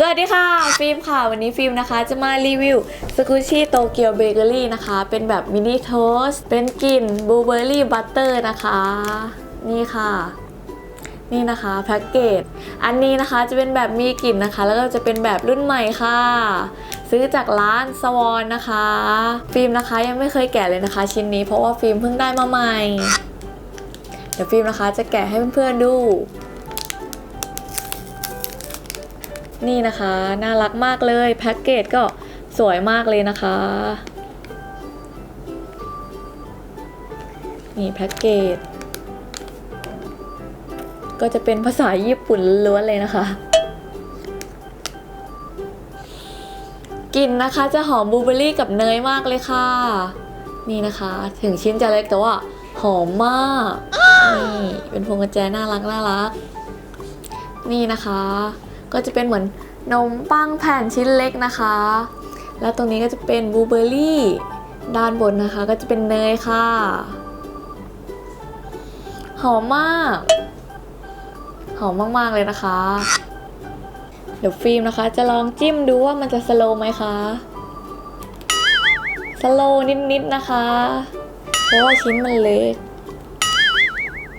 สวัสดีค่ะ ฟิล์มค่ะวันนี้ฟิล์มนะคะ จะมารีวิวสกูชี่โตเกียวเบเกอรี่นะคะ เป็นแบบมินิโทสเป็นกลิ่นบลูเบอร์รี่บัตเตอร์นะคะ นี่ค่ะนี่นะคะแพ็กเกจ อันนี้นะคะจะเป็นแบบมีกลิ่นนะคะ แล้วก็จะเป็นแบบรุ่นใหม่ค่ะ ซื้อจากร้านสวอนนะคะ ฟิล์มนะคะยังไม่เคยแกะเลยนะคะ ชิ้นนี้เพราะว่าฟิล์มเพิ่งได้มาใหม่ เดี๋ยวฟิล์มนะคะจะแกะให้เพื่อนๆดู นี่นะคะ น่ารักมากเลยแพ็กเกจก็สวยมากเลยนะคะ นี่แพ็กเกจก็จะเป็นภาษาญี่ปุ่นล้วนเลยนะคะกลิ่นนะคะจะหอมบลูเบอร์รี่กับเนยมากเลยค่ะ นี่นะคะ ถึงชิ้นจะเล็กแต่ว่าหอมมากนี่เป็นพวงกุญแจน่ารักน่ารัก นี่นะคะ ก็จะเป็นเหมือนนมปังแผ่นชิ้นเล็กนะคะ แล้วตรงนี้ก็จะเป็นบลูเบอร์รี่ด้านบนนะคะ ก็จะเป็นเนยค่ะ หอมมาก หอมมากๆเลยนะคะ เดี๋ยวฟิล์มนะคะ จะลองจิ้มดูว่ามันจะสโลว์ไหมคะสโลว์นิดๆนะคะ เพราะว่าชิ้นมันเล็ก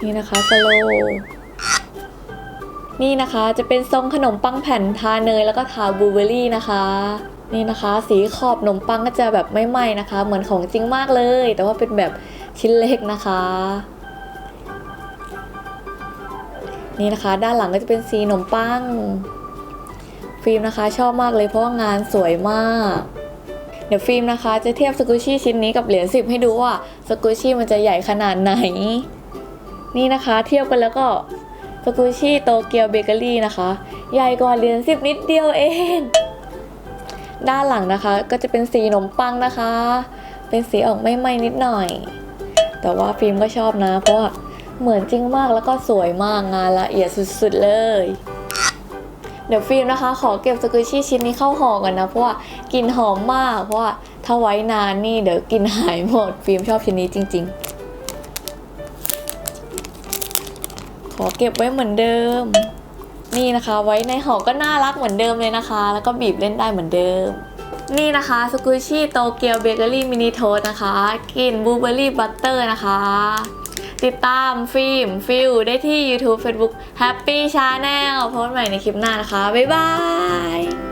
นี่นะคะสโลว์ นี่นะคะจะเป็นทรงขนมปังแผ่นทาเนยแล้วก็ทาบลูเบอร์รี่นะคะ นี่นะคะ สีขอบขนมปังก็จะแบบไม่ไหม้นะคะ เหมือนของจริงมากเลย แต่ว่าเป็นแบบชิ้นเล็กนะคะ นี่นะคะ ด้านหลังก็จะเป็นสีขนมปัง ฟิล์มนะคะชอบมากเลยเพราะว่างานสวยมากเดี๋ยวฟิล์มนะคะจะเทียบสกูชี่ชิ้นนี้กับเหรียญสิบให้ดูว่าสกูชี่มันจะใหญ่ขนาดไหน นี่นะคะ เทียบกันแล้วก็ กูชีโตเกียวเบเกอรี่นะคะ ใหญ่กว่าเหรียญสิบนิดเดียวเอง ด้านหลังนะคะก็จะเป็นสีขนมปังนะคะ เป็นสีออกไม่ไหม้นิดหน่อย แต่ว่าฟิล์มก็ชอบนะ เพราะว่าเหมือนจริงมากแล้วก็สวยมากงานละเอียดสุดๆเลย เดี๋ยวฟิล์มนะคะ ขอเก็บสกูชี่ชิ้นนี้เข้าห่อก่อนนะ เพราะว่ากลิ่นหอมมาก เพราะว่าถ้าไว้นานนี่เดี๋ยวกลินหายหมด ฟิล์มชอบชิ้นนี้จริง ๆ อเก็บไว้เหมือนเดิม นี่นะคะ ไว้ในห่อก็น่ารักเหมือนเดิมเลยนะคะ แล้วก็บีบเล่นได้เหมือนเดิม นี่นะคะสกูชี่โตเกียวเบเกอรี่มินิโทสนะคะกลิ่นบลูเบอร์รี่บัตเตอร์นะคะ ติดตามฟิล์มฟิลได้ที่ YouTube Facebook Happy Channel พบใหม่ในคลิปหน้านะคะ บ๊ายบาย